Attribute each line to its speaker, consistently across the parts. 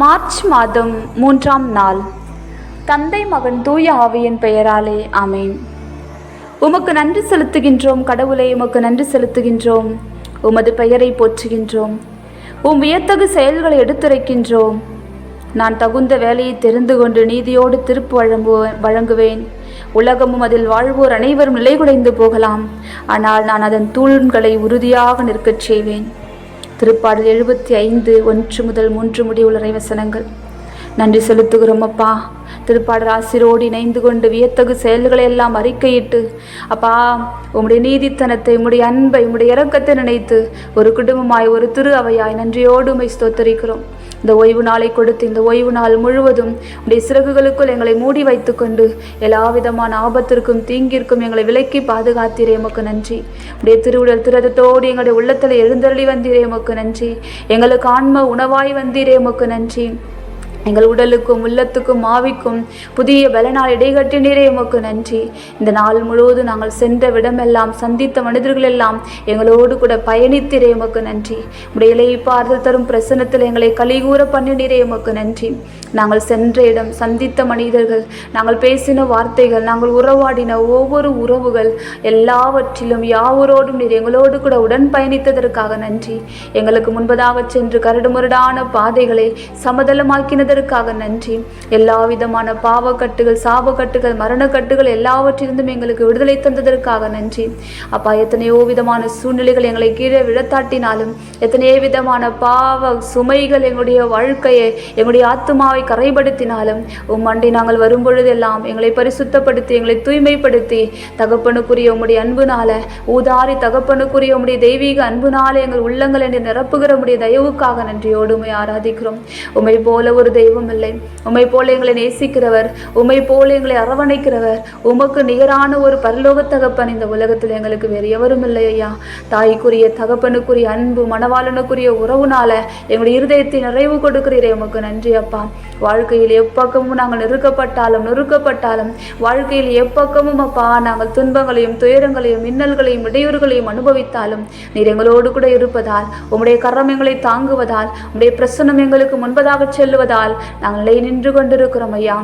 Speaker 1: March மாதம் மூன்றாம் நாள். தந்தை மகன் தூய ஆவியின் பெயராலே அமேன் உமக்கு நன்றி செலுத்துகின்றோம் கடவுளை உமக்கு நன்றி செலுத்துகின்றோம். உமது பெயரை போற்றுகின்றோம். உம் வியத்தகு செயல்களை எடுத்துரைக்கின்றோம். நான் தகுந்த வேலையை தெரிந்து கொண்டு நீதியோடு திருப்பு வழங்கு வழங்குவேன். உலகமும் அதில் வாழ்வோர் அனைவரும் நிலைகுலைந்து போகலாம். ஆனால் நான் அதன் தூண்களை உறுதியாக நிற்கச் செய்வேன். திருப்பாடல் எழுபத்தி ஐந்து ஒன்று முதல் மூன்று முடிவுள்ள இறைவசனங்கள். நன்றி செலுத்துகிறோம் அப்பா. திருப்பாடல் ஆசிரோடு இணைந்து கொண்டு வியத்தகு செயல்களை எல்லாம் அறிக்கையிட்டு அப்பா உம்முடைய நீதித்தனத்தை உம்முடைய அன்பை உம்முடைய இறக்கத்தை நினைத்து ஒரு குடும்பமாய் ஒரு திரு அவையாய் நன்றியோடு உமை ஸ்தோத்தரிக்கிறோம். இந்த ஓய்வு நாளை கொடுத்து இந்த ஓய்வு நாள் முழுவதும் உடைய சிறகுகளுக்குள் எங்களை மூடி வைத்துக்கொண்டு எல்லா விதமான ஆபத்திற்கும் தீங்கிற்கும் எங்களை விலக்கி பாதுகாத்தீரே எமக்கு நன்றி. உடைய திருவுடல் திரதத்தோடு எங்களுடைய உள்ளத்தில் எழுந்தருளி வந்தீரே எமக்கு நன்றி. எங்களுக்கு ஆன்ம உணவாய் வந்தீரே எமக்கு நன்றி. எங்கள் உடலுக்கும் உள்ளத்துக்கும் ஆவிக்கும் புதிய பலனால் இடைகட்டினரே உமக்கு நன்றி. இந்த நாள் முழுவதும் நாங்கள் சென்ற விடமெல்லாம் சந்தித்த மனிதர்கள் எல்லாம் எங்களோடு கூட பயணித்திரே உமக்கு நன்றி. உடைய பார்த்து தரும் பிரசனத்தில் எங்களை கலிகூற பண்ணினரே உமக்கு நன்றி. நாங்கள் சென்ற இடம் சந்தித்த மனிதர்கள் நாங்கள் பேசின வார்த்தைகள் நாங்கள் உறவாடின ஒவ்வொரு உறவுகள் எல்லாவற்றிலும் யாவரோடும் நீர் எங்களோடு கூட உடன் பயணித்ததற்காக நன்றி. எங்களுக்கு முன்பதாக சென்று கரடுமுரடான பாதைகளை சமதளமாக்கினது சமதளமாக்கினதற்காக நன்றி. எல்லா விதமான பாவக்கட்டுகள் சாபக்கட்டுகள் மரணக்கட்டுகள் எல்லாவற்றிலிருந்தும் எங்களுக்கு விடுதலை தந்ததற்காக நன்றி. அப்பா எத்தனையோ விதமான சூழ்நிலைகள் எங்களை கீழே விழத்தாட்டினாலும் எத்தனையோ விதமான பாவ சுமைகள் எங்களுடைய வாழ்க்கையை எங்களுடைய ஆத்மாவை கரைப்படுத்தினாலும் உம் அண்டை நாங்கள் வரும்பொழுதெல்லாம் எங்களை பரிசுத்தப்படுத்தி எங்களை தூய்மைப்படுத்தி தகப்பனுக்குரிய உம்முடைய அன்புனால ஊதாரி தகப்பனுக்குரிய உம்முடைய தெய்வீக அன்புனால எங்கள் உள்ளங்கள் என்று நிரப்புகிற உடைய தயவுக்காக நன்றியோடு உம்மை ஆராதிக்கிறோம். உமை போல ஒரு தெய்வம் இல்லை போல எங்களை நேசிக்கிறவர் உம்மை போல எங்களை அரவணைக்கிறவர். உமக்கு நிகரான ஒரு பரலோக தகப்பன் இந்த உலகத்தில் எங்களுக்கு வேறு எவரும் இல்லை ஐயா. தாய்க்குரிய தகப்பனுக்குரிய அன்பு மணவாளனுக்குரிய உறவுனால எங்களுடைய இருதயத்தை நிறைவு கொடுக்கிறீரே உமக்கு நன்றி அப்பா. வாழ்க்கையில் எப்பக்கமும் நாங்கள் நெருக்கப்பட்டாலும் நொறுக்கப்பட்டாலும் வாழ்க்கையில் எப்பக்கமும் அப்பா நாங்கள் துன்பங்களையும் துயரங்களையும் மின்னல்களையும் இடையூறுகளையும் அனுபவித்தாலும் நீர் எங்களோடு கூட இருப்பதால் உம்முடைய கரம் எங்களை தாங்குவதால் உம்முடைய பிரசன்னம் எங்களுக்கு முன்பதாக செல்லுவதால் நாங்கள் நிலை நின்று கொண்டிருக்கிறோம் ஐயா.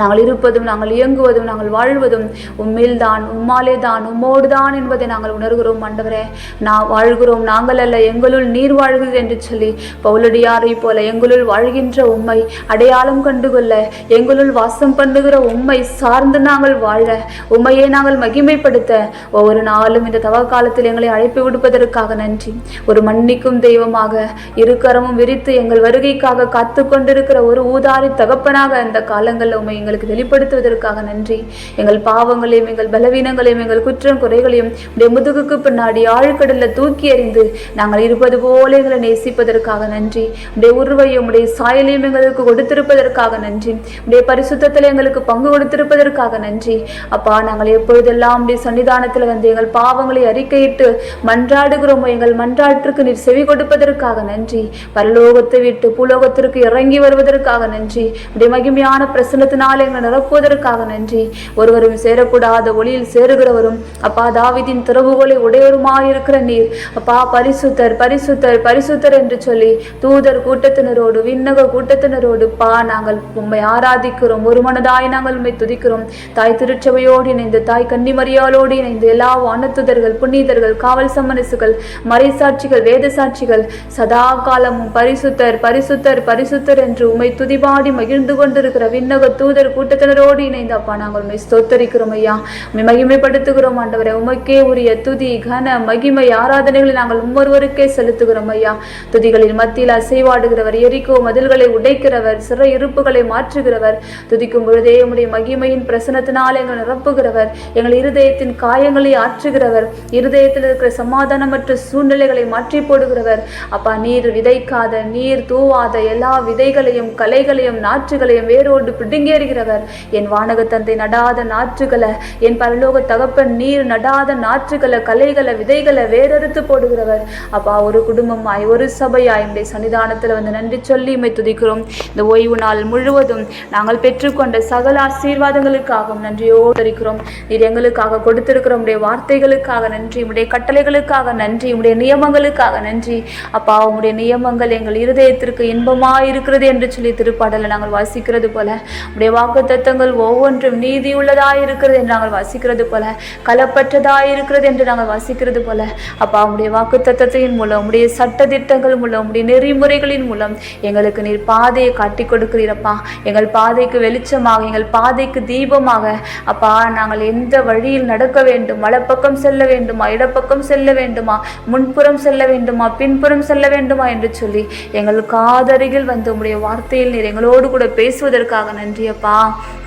Speaker 1: நாங்கள் இருப்பதும் நாங்கள் இயங்குவதும் நாங்கள் வாழ்வதும் உம்மில் தான் உம்மாலே தான் உம்மோடு தான் என்பதை நாங்கள் உணர்கிறோம் ஆண்டவரே நான் வாழ்கிறோம் நாங்கள் அல்ல எங்களுள் நீர் வாழ்கிறது என்று சொல்லி பவுலடியாரை போல எங்களுள் வாழ்கின்ற உண்மை அடையாளம் கண்டுகொள்ள எங்களுள் வாசம் பண்ணுகிற உண்மை சார்ந்து நாங்கள் வாழ உண்மையை நாங்கள் மகிமைப்படுத்த ஒவ்வொரு நாளும் இந்த தவ காலத்தில் எங்களை அழைப்பு விடுப்பதற்காக நன்றி. ஒரு மன்னிக்கும் தெய்வமாக இருக்கரமும் விரித்து எங்கள் வருகைக்காக காத்து கொண்டிருக்கிற ஒரு ஊதாரி தகப்பனாக இந்த காலங்களில் உண்மை எங்களுக்கு வெளிப்படுத்துவதற்காக நன்றி. எங்கள் பாவங்களையும் எங்கள் பலவீனங்களையும் எங்கள் குற்றம் குறைகளையும் உடைய முதுகுக்கு பின்னாடி ஆழ்கடல்ல தூக்கி எறிந்து நாங்கள் இருப்பது போல எங்களை நேசிப்பதற்காக நன்றி. உடைய உருவையும் உடைய சாயலையும் எங்களுக்கு கொடுத்திருப்பதற்காக நன்றி. உடைய பரிசுத்தத்தில் எங்களுக்கு பங்கு கொடுத்திருப்பதற்காக நன்றி. அப்பா நாங்கள் எப்பொழுதெல்லாம் உடைய சன்னிதானத்தில் வந்து எங்கள் பாவங்களை அறிக்கையிட்டு மன்றாடுகிறோமோ எங்கள் மன்றாட்டிற்கு நீர் செவி கொடுப்பதற்காக நன்றி. பரலோகத்தை விட்டு பூலோகத்திற்கு இறங்கி வருவதற்காக நன்றி. உடைய மகிமையான பிரசனத்தினால் எங்களை நிரப்புவதற்காக நன்றி. ஒருவரும் சேரக்கூடாத ஒளியில் சேருகிறவரும் அப்பா தாவிதின் திறவுகோலை உடையவருமாயிருக்கிற நீர். அப்பா பரிசுத்தர் பரிசுத்தர் பரிசுத்தர் என்று சொல்லி தூதர் கூட்டத்தினரோடு விண்ணக கூட்டத்தினரோடு பா நாங்கள் உண்மை ஆராதிக்கிறோம். ஒரு மனதாய் நாங்கள் உண்மை துதிக்கிறோம். தாய் திருச்சபையோடு இணைந்து தாய் கன்னிமரியாலோடு இணைந்து எல்லா வானத்துதர்கள் புனிதர்கள் காவல் சம்மனசுகள் மறைசாட்சிகள் வேத சாட்சிகள் சதா காலமும் பரிசுத்தர் பரிசுத்தர் பரிசுத்தர் என்று உமை துதிபாடி மகிழ்ந்து கொண்டிருக்கிற விண்ணக தூதர் கூட்டத்தினரோடு இணைந்து அப்பா நாங்கள் உண்மை ஸ்தோத்தரிக்கிறோம் ஐயா. உண்மை மகிமைப்படுத்துகிறோம் ஆண்டவரே. உமக்கே உரிய துதி கன மகிமை ஆராதனைகளை நாங்கள் ஒவ்வொருவருக்கே செலுத்துகிறோம் ஐயா. துதிகளின் மத்தியில் அசைவாடுகிறவர் எரிக்கோ மதில்களை உடைக்கிறவர் சிற இருப்புகளை மாற்றுகிறவர். துதிக்கும் பொழுதே உடைய மகிமையின் பிரசனத்தினால் எங்கள் நிரப்புகிறவர். எங்கள் இருதயத்தின் காயங்களை ஆற்றுகிறவர். இருதயத்தில் இருக்கிற சமாதானமற்ற சூழ்நிலைகளை மாற்றி போடுகிறவர். அப்பா நீர் விதைக்காத நீர் தூவாத எல்லா விதைகளையும் கலைகளையும் நாற்றுகளையும் வேரோடு பிடுங்கேறி செய்கிறவர். என் வானக தந்தை நடாத நாற்றுகளை என் பரலோக தகப்பன் நீர் நடாத நாற்றுகளை கலைகளை விதைகளை வேறறுத்து போடுகிறவர். அப்பா ஒரு குடும்பமாய் ஒரு சபையாய் உடைய சன்னிதானத்தில் வந்து நன்றி சொல்லி இமை துதிக்கிறோம். இந்த ஓய்வு நாள் முழுவதும் நாங்கள் பெற்றுக்கொண்ட சகல ஆசீர்வாதங்களுக்காகவும் நன்றியோடு இருக்கிறோம் நீர் எங்களுக்காக கொடுத்திருக்கிற உடைய வார்த்தைகளுக்காக நன்றி உடைய கட்டளைகளுக்காக நன்றி உடைய நியமங்களுக்காக நன்றி. அப்பா உடைய நியமங்கள் எங்கள் இருதயத்திற்கு இன்பமாக இருக்கிறது என்று சொல்லி திருப்பாடலை நாங்கள் வாசிக்கிறது போல உடைய வாக்கு தத்தங்கள் ஒவ்வொன்றும் நீதியுள்ளதாயிருக்கிறது என்று நாங்கள் வாசிக்கிறது போல கலப்பற்றதாயிருக்கிறது என்று நாங்கள் வாசிக்கிறது போல. அப்பா உடைய வாக்கு தத்தத்தின் மூலம் உடைய சட்ட திட்டங்கள் மூலம் உடைய நெறிமுறைகளின் மூலம் எங்களுக்கு நீர் பாதையை காட்டி கொடுக்கிறீரப்பா எங்கள் பாதைக்கு வெளிச்சமாக எங்கள் பாதைக்கு தீபமாக. அப்பா நாங்கள் எந்த வழியில் நடக்க வேண்டும்? வலப்பக்கம் செல்ல வேண்டுமா? இடப்பக்கம் செல்ல வேண்டுமா? முன்புறம் செல்ல வேண்டுமா? பின்புறம் செல்ல வேண்டுமா? என்று சொல்லி எங்கள் காதருகில் வந்து உங்களுடைய வார்த்தையில் நீர் எங்களோடு கூட பேசுவதற்காக நன்றியப்பா அப்பா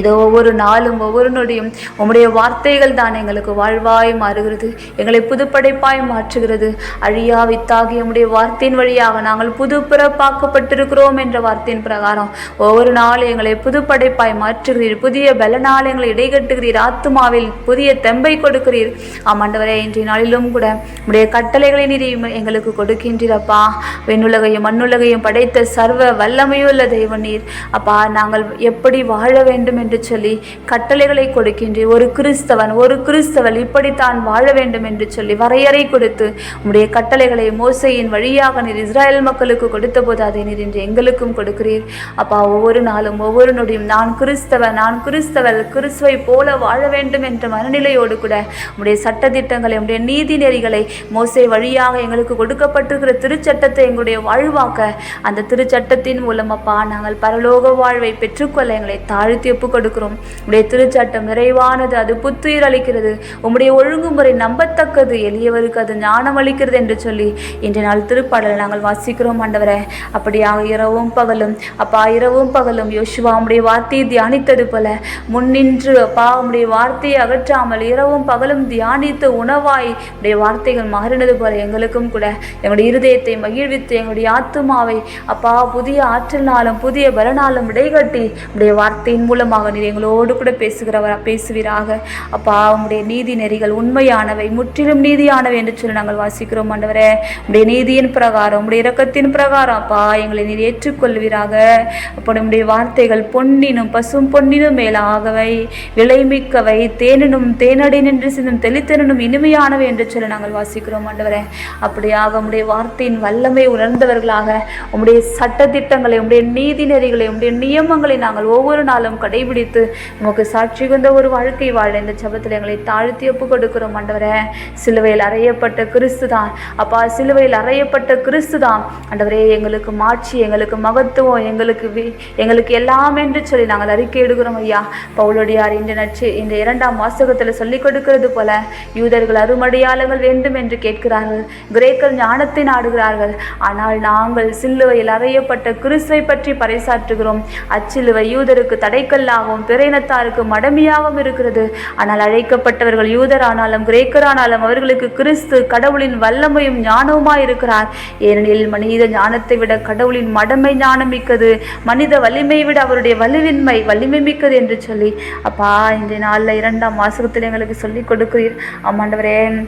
Speaker 1: இதோ ஒவ்வொரு நாளும் ஒவ்வொரு நொடியும் உம்முடைய வார்த்தைகள் தான் எங்களுக்கு வாழ்வாய் மாறுகிறது எங்களை புதுப்படைப்பாய் மாற்றுகிறது. அழியா வித்தாகிய உம்முடைய வார்த்தையின் வழியாக நாங்கள் புது பிறப்பாக்கப்பட்டிருக்கிறோம் என்ற வார்த்தையின் பிரகாரம் ஒவ்வொரு நாளும் எங்களை புதுப்படைப்பாய் மாற்றுகிறீர் புதிய பலனால் எங்களை இடைகட்டுகிறீர் ஆத்துமாவில் புதிய தெம்பை கொடுக்கிறீர். ஆமாண்டவரே இன்றைய நாளிலும் கூட உம்முடைய கட்டளைகளை நீர் எங்களுக்கு கொடுக்கின்றீரப்பா விண்ணுலகையும் மண்ணுலகையும் படைத்த சர்வ வல்லமையுள்ள தெய்வ நீர் அப்பா நாங்கள் எப்படி வாழ வேண்டும் என்று சொல்லி கட்டளைகளை கொடுக்கின்றீர். ஒரு கிறிஸ்தவன் ஒரு கிறிஸ்தவன் இப்படித்தான் வாழ வேண்டும் என்று சொல்லி வரையறை கொடுத்து உம்முடைய கட்டளைகளை மோசையின் வழியாக நீர் இஸ்ராயல் மக்களுக்கு கொடுத்த போது அதை நீர் இன்று எங்களுக்கும் கொடுக்கிறீர். அப்பா ஒவ்வொரு நாளும் ஒவ்வொரு நொடியும் நான் கிறிஸ்தவன் நான் கிறிஸ்தவள் கிறிஸ்துவை போல வாழ வேண்டும் என்ற மனநிலையோடு கூட உம்முடைய சட்டத்திட்டங்களை உடைய நீதி நெறிகளை மோசை வழியாக எங்களுக்கு கொடுக்கப்பட்டிருக்கிற திருச்சட்டத்தை எங்களுடைய வாழ்வாக்க அந்த திருச்சட்டத்தின் மூலம் அப்பா நாங்கள் பரலோக வாழ்வை பெற்றுக்கொள்ள எங்களை தாழ்த்தி ஒப்பு கொடுக்கிறோம். உடைய திருச்சட்டம் நிறைவானது அது புத்துயிர் அளிக்கிறது. உம்முடைய ஒழுங்குமுறை நம்பத்தக்கது. எளியவருக்கு அது ஞானம் அளிக்கிறது என்று சொல்லி இன்றைய நாள் திருப்பாடல் நாங்கள் வாசிக்கிறோம் ஆண்டவரே. அப்படியாக இரவும் பகலும் அப்பா இரவும் பகலும் யோசுவா உம்முடைய வார்த்தையை தியானித்தது போல முன்னின்று அப்பா உம்முடைய வார்த்தையை அகற்றாமல் இரவும் பகலும் தியானித்து உணவாய் உடைய வார்த்தைகள் மாறினது போல எங்களுக்கும் கூட. எங்களுடைய இருதயத்தை மகிழ்வித்து எங்களுடைய ஆத்துமாவை அப்பா புதிய ஆற்றல்னாலும் புதிய பலனாலும் விடைகட்டி உடைய வார்த்தையின் மூலமாக நீர் எங்களோடு கூட பேசுகிறவராக பேசுவீராக. அப்பா உங்களுடைய நீதி நெறிகள் உண்மையானவை முற்றிலும் நீதியானவை என்று சொல்லி நாங்கள் வாசிக்கிறோம் ஆண்டவரே. உடைய நீதியின் பிரகாரம் உடைய இரக்கத்தின் பிரகாரம் அப்பா எங்களை நீர் ஏற்றுக்கொள்வீராக. அப்போ நம்முடைய வார்த்தைகள் பொன்னினும் பசும் பொன்னினும் மேலாகவை விலைமிக்கவை தேனினும் தேனடி நின்று சிந்தும் தெளித்தனும் இனிமையானவை என்று சொல்லி நாங்கள் வாசிக்கிறோம் ஆண்டவரே. அப்படியாக உடைய வார்த்தையின் வல்லமை உணர்ந்தவர்களாக உம்முடைய சட்டத்திட்டங்களை உம்முடைய நீதி நெறிகளை உம்முடைய நியமங்களை நாங்கள் ஒவ்வொரு நாளும் கடை கைபிடித்து உமக்கு சாட்சி கொண்ட ஒரு வாழ்க்கை வாழ இந்த ஜெபத்தில் எங்களை தாழ்த்தி ஒப்பு கொடுக்கிறோம் ஆண்டவரே. சிலுவையில் அறையப்பட்ட கிறிஸ்து தான் அப்பா சிலுவையில் அறையப்பட்ட கிறிஸ்து தான் ஆண்டவரே எங்களுக்கு மாட்சி எங்களுக்கு மகத்துவம் எங்களுக்கு எங்களுக்கு எல்லாம் என்று சொல்லி நாங்கள் அறிக்கை எடுக்கிறோம் ஐயா. பவுலடியார் இந்த நச்சு இந்த இரண்டாம் வாசகத்தில் சொல்லிக் கொடுக்கிறது போல யூதர்கள் அருமடையாளங்கள் வேண்டும் என்று கேட்கிறார்கள். கிரேக்கர் ஞானத்தை நாடுகிறார்கள். ஆனால் நாங்கள் சிலுவையில் அறையப்பட்ட கிறிஸ்துவை பற்றி பறைசாற்றுகிறோம். அச்சிலுவை யூதருக்கு பிற பிறையினத்தாருக்கு மடமையாகவும் இருக்கிறது. ஆனால் அழைக்கப்பட்டவர்கள் யூதரானாலும் கிரேக்கரானாலும் அவர்களுக்கு கிறிஸ்து கடவுளின் வல்லமையும் ஞானவுமாய் இருக்கிறார். ஏனெனில் மனித ஞானத்தை விட கடவுளின் மடமை ஞானம் மிக்கது. மனித வலிமை விட அவருடைய வலுவின்மை வலிமை மிக்கது என்று சொல்லி. அப்பா இந்த நாளில் இரண்டாம் மாசத்தில் எங்களுக்கு சொல்லிக் கொடுக்கிறீர். ஆமாண்டவரே.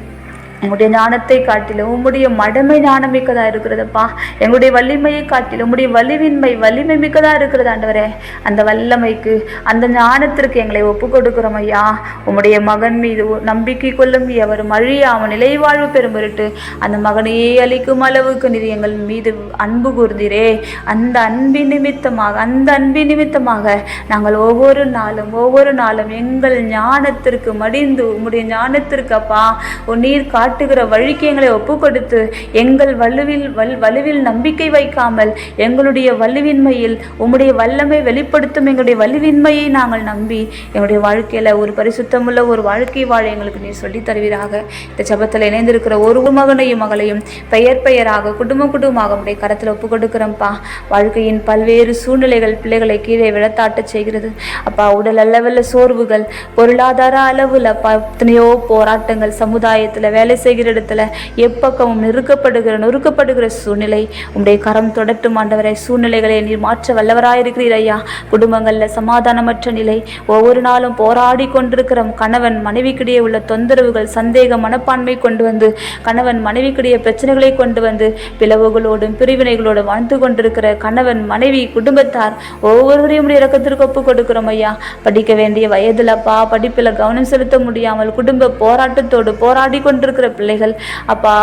Speaker 1: உங்களுடைய ஞானத்தை காட்டிலும் உங்களுடைய மடமை ஞானம் மிக்கதா இருக்கிறதப்பா. எங்களுடைய வலிமையை காட்டிலும் உங்களுடைய வலிவின்மை வலிமை மிக்கதா இருக்கிறது ஆண்டவரே. அந்த வல்லமைக்கு அந்த ஞானத்திற்கு எங்களை ஒப்பு கொடுக்கிறோம் ஐயா. உம்முடைய மகன் மீது நம்பிக்கை கொள்ளும் எவரும் அழியாமல் நிலைவாழ்வு பெறும் பொருட்டு அந்த மகனையே அளிக்கும் அளவுக்கு நீர் எங்கள் மீது அன்பு கூர்ந்தீரே. அந்த அன்பின் நிமித்தமாக அந்த அன்பின் நிமித்தமாக நாங்கள் ஒவ்வொரு நாளும் ஒவ்வொரு நாளும் எங்கள் ஞானத்திற்கு மடிந்து உம்முடைய ஞானத்திற்கு அப்பா உன் நீர் காட்டுகிற வழிக்கு எங்களை ஒப்பு கொடுத்து எங்கள் வலுவில் வல் வலுவில் நம்பிக்கை வைக்காமல் எங்களுடைய வலுவின்மையில் உம்முடைய வல்லமை வெளிப்படுத்தும் எங்களுடைய வலுவின்மையை நாங்கள் நம்பி எங்களுடைய வாழ்க்கையில் ஒரு பரிசுத்தமுள்ள ஒரு வாழ்க்கை வாழ எங்களுக்கு நீர் சொல்லித் தருவீராக. இந்த சபத்தில் இணைந்திருக்கிற ஒரு மகனையும் மகளையும் பெயர் பெயராக குடும்ப குடும்பமாக உடைய கரத்தில் ஒப்பு கொடுக்குறோம்ப்பா வாழ்க்கையின் பல்வேறு சூழ்நிலைகள் பிள்ளைகளை கீழே விழத்தாட்டச் செய்கிறது. அப்பா உடல் அளவில் சோர்வுகள் பொருளாதார அளவில் அப்பா எத்தனையோ போராட்டங்கள் சமுதாயத்தில் வேலை செய்கிற இடத்துல எப்பக்கமும் நெருக்கப்படுகிற நொறுக்கப்படுகிற சூழ்நிலை உம்முடைய கரம் தொடட்டும் ஆண்டவரை சூழ்நிலைகளை நீர் மாற்ற வல்லவராயிருக்கிறீர் ஐயா. குடும்பங்களில் சமாதானமற்ற நிலை ஒவ்வொரு நாளும் போராடி கொண்டிருக்கிற கணவன் மனைவிக்கிடையே உள்ள தொந்தரவுகள் சந்தேக மனப்பான்மை கொண்டு வந்து கணவன் மனைவிக்கிடையே பிரச்சனைகளை கொண்டு வந்து பிளவுகளோடும் பிரிவினைகளோடும் வாழ்ந்து கொண்டிருக்கிற கணவன் மனைவி குடும்பத்தார் ஒவ்வொருவரையும் உடைய இறக்கத்திற்கு ஒப்புக் கொடுக்கிறோம் ஐயா. படிக்க வேண்டிய வயதிலப்பா படிப்பில் கவனம் செலுத்த முடியாமல் குடும்ப போராட்டத்தோடு போராடி கொண்டிருக்கிற பிள்ளைகள். அப்பா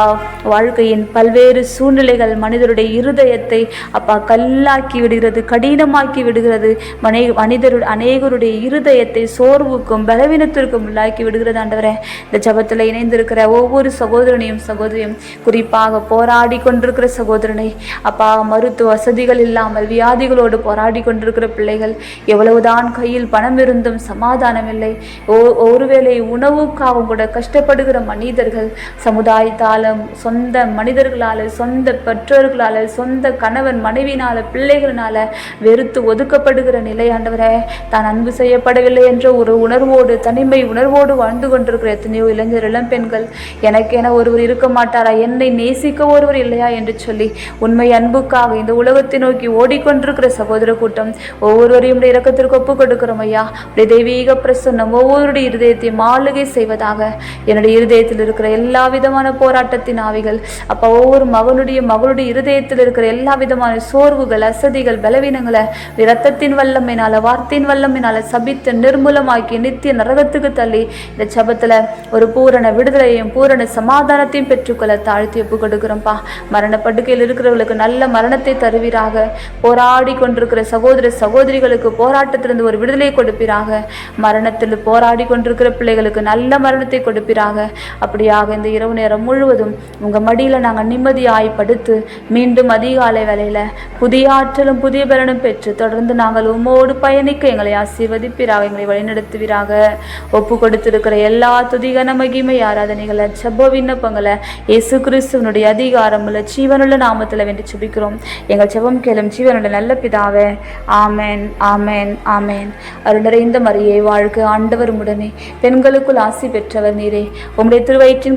Speaker 1: வாழ்க்கையின் பல்வேறு சூழ்நிலைகள் மனிதருடைய இருதயத்தை அப்பா கல்லாக்கி விடுகிறது கடினமாக்கி விடுகிறது. மனை மனிதருடைய அநேகருடைய இருதயத்தை சோர்வுக்கும் பலவீனத்திற்கும் உள்ளாக்கி விடுகிறது ஆண்டவரே. இந்த ஜபத்தில் இணைந்திருக்கிற ஒவ்வொரு சகோதரனையும் சகோதரியும் குறிப்பாக போராடி கொண்டிருக்கிற சகோதரனை அப்பா மருத்துவ வசதிகள் இல்லாமல் வியாதிகளோடு போராடி கொண்டிருக்கிற பிள்ளைகள் எவ்வளவுதான் கையில் பணம் இருந்தும் சமாதானம் இல்லை ஒருவேளை உணவுக்காகவும் கூட கஷ்டப்படுகிற மனிதர்கள் சமுதாயத்தாலும் சொந்த மனிதர்களால் சொந்த பெற்றோர்களால் சொந்த கணவன் மனைவினால பிள்ளைகளினால வெறுத்து ஒதுக்கப்படுகிற நிலை ஆண்டவரே தான் அன்பு செய்யப்படவில்லை என்ற ஒரு உணர்வோடு தனிமை உணர்வோடு வாழ்ந்து கொண்டிருக்கிற எத்தனையோ இளைஞர் இளம்பெண்கள் எனக்கென ஒருவர் இருக்க மாட்டாரா? என்னை நேசிக்க ஒருவர் இல்லையா? என்று சொல்லி உண்மை அன்புக்காக இந்த உலகத்தை நோக்கி ஓடிக்கொண்டிருக்கிற சகோதர கூட்டம் ஒவ்வொருவரையும் இறக்கத்திற்கு ஒப்புக் கொடுக்கிறோம் ஐயா. தெய்வீக பிரசன்னம் ஒவ்வொருடைய இருதயத்தையும் மாளிகை செய்வதாக என்னுடைய இருதயத்தில் இருக்கிற எல்லா எல்லா விதமான போராட்டத்தின் ஆவிகள். அப்போ ஒவ்வொரு மகனுடைய மகளுடைய இருதயத்தில் இருக்கிற எல்லா விதமான சோர்வுகள் அசதிகள் பலவீனங்களை இரத்தத்தின் வல்லமையினால வார்த்தையின் வல்லமையினால சபித்து நிர்மூலமாக்கி நித்திய நரகத்துக்கு தள்ளி இந்த சபத்தில் ஒரு பூரண விடுதலையும் பூரண சமாதானத்தையும் பெற்றுக்கொள்ள தாழ்த்தி ஒப்பு கொடுக்கிறோம்ப்பா மரண படுக்கையில் இருக்கிறவர்களுக்கு நல்ல மரணத்தை தருவீராக. போராடி கொண்டிருக்கிற சகோதர சகோதரிகளுக்கு போராட்டத்திலிருந்து ஒரு விடுதலை கொடுப்பீராக. மரணத்தில் போராடி கொண்டிருக்கிற பிள்ளைகளுக்கு நல்ல மரணத்தை கொடுப்பீராக. அப்படியாக இந்த இரவு நேரம் முழுவதும் உங்க மடியில நாங்கள் நிம்மதியாய் படுத்து மீண்டும் அதிகாலை வேலையில் புதிய ஆற்றலும் புதிய பலனும் பெற்று தொடர்ந்து நாங்கள் உம்மோடு பயணிக்க எங்களை ஆசீர்வதிப்பீராக எங்களை வழிநடத்துவீராக. ஒப்பு கொடுத்திருக்கிற எல்லா துதிகன மகிமை ஆராதனைகளை செப்ப விண்ணப்பங்களை இயேசு கிறிஸ்துவனுடைய அதிகாரமுள்ள ஜீவனுள்ள நாமத்தில் வேண்டி சுபிக்கிறோம் எங்கள் செபம் கேளும் ஜீவனுள்ள நல்ல பிதாவே ஆமேன் ஆமேன் ஆமேன். அருள் நிறைந்த மரியே வாழ்க ஆண்டவர் உடனே பெண்களுக்குள் ஆசி பெற்றவர் நீரே. உம்முடைய திருவயிற்றின்